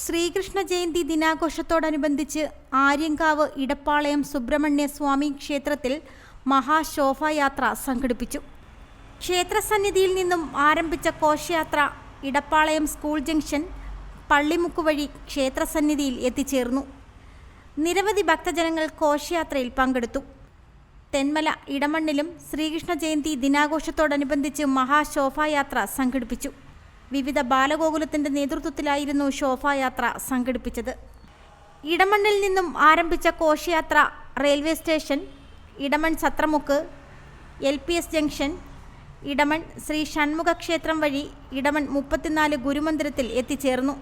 ശ്രീകൃഷ്ണ ജയന്തി ദിനാഘോഷത്തോടനുബന്ധിച്ച് ആര്യങ്കാവ് ഇടപ്പാളയം സുബ്രഹ്മണ്യ സ്വാമി ക്ഷേത്രത്തിൽ മഹാശോഭായാത്ര സംഘടിപ്പിച്ചു. ക്ഷേത്രസന്നിധിയിൽ നിന്നും ആരംഭിച്ച കോശയാത്ര ഇടപ്പാളയം സ്കൂൾ ജംഗ്ഷൻ പള്ളിമുക്ക് വഴി ക്ഷേത്രസന്നിധിയിൽ എത്തിച്ചേർന്നു. നിരവധി ഭക്തജനങ്ങൾ കോശയാത്രയിൽ പങ്കെടുത്തു. തെന്മല ഇടമണ്ണിലും ശ്രീകൃഷ്ണ ജയന്തി ദിനാഘോഷത്തോടനുബന്ധിച്ച് മഹാശോഭായാത്ര സംഘടിപ്പിച്ചു. വിവിധ ബാലഗോകുലത്തിന്റെ നേതൃത്വത്തിലായിരുന്നു ശോഭായാത്ര സംഘടിപ്പിച്ചത്. ഇടമണ്ണിൽ നിന്നും ആരംഭിച്ച കോശയാത്ര railway station Edamon Sathramukku L P S junction Edamon Shri Shanmukha ക്ഷേത്രം വഴി ഇടമൺ മുപ്പത്തിനാല് ഗുരുമന്ദിരത്തിൽ എത്തിച്ചേർന്നു.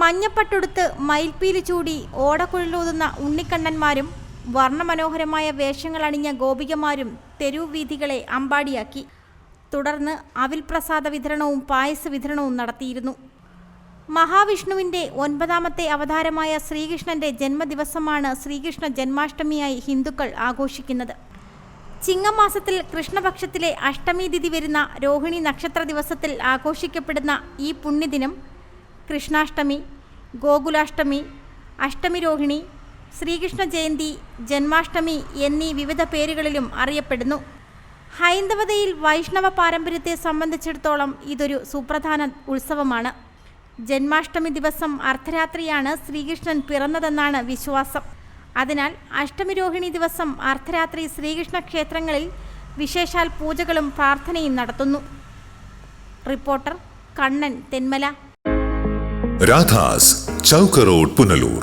മഞ്ഞപ്പട്ടുടുത്ത് മയിൽപ്പീലി ചൂടി ഓടക്കുഴലൂതുന്ന ഉണ്ണിക്കണ്ണന്മാരും വർണമനോഹരമായ വേഷങ്ങളണിഞ്ഞ ഗോപികമാരും തെരുവ് അമ്പാടിയാക്കി. തുടർന്ന് അവിൽ പ്രസാദ വിതരണവും പായസ വിതരണവും നടത്തിയിരുന്നു. മഹാവിഷ്ണുവിന്റെ ഒൻപതാമത്തെ അവതാരമായ ശ്രീകൃഷ്ണന്റെ ജന്മദിവസമാണ് ശ്രീകൃഷ്ണ ജന്മാഷ്ടമിയായി ഹിന്ദുക്കൾ ആഘോഷിക്കുന്നത്. ചിങ്ങമാസത്തിൽ കൃഷ്ണപക്ഷത്തിലെ അഷ്ടമി തിഥി വരുന്ന രോഹിണി നക്ഷത്ര ദിവസത്തിൽ ആഘോഷിക്കപ്പെടുന്ന ഈ പുണ്യദിനം കൃഷ്ണാഷ്ടമി ഗോകുലാഷ്ടമി അഷ്ടമി രോഹിണി ശ്രീകൃഷ്ണ ജയന്തി ജന്മാഷ്ടമി എന്നീ വിവിധ പേരുകളിലും അറിയപ്പെടുന്നു. ഹൈന്ദവതയിൽ വൈഷ്ണവ പാരമ്പര്യത്തെ സംബന്ധിച്ചിടത്തോളം ഇതൊരു സുപ്രധാന ഉത്സവമാണ്. ജന്മാഷ്ടമി ദിവസം അർദ്ധരാത്രിയാണ് ശ്രീകൃഷ്ണൻ പിറന്നതെന്നാണ് വിശ്വാസം. അതിനാൽ അഷ്ടമിരോഹിണി ദിവസം അർദ്ധരാത്രി ശ്രീകൃഷ്ണ ക്ഷേത്രങ്ങളിൽ വിശേഷാൽ പൂജകളും പ്രാർത്ഥനയും നടത്തുന്നു. റിപ്പോർട്ടർ കണ്ണൻ തെന്മല. രാധാസ് ചൗക്കറോഡ് പുനലൂർ.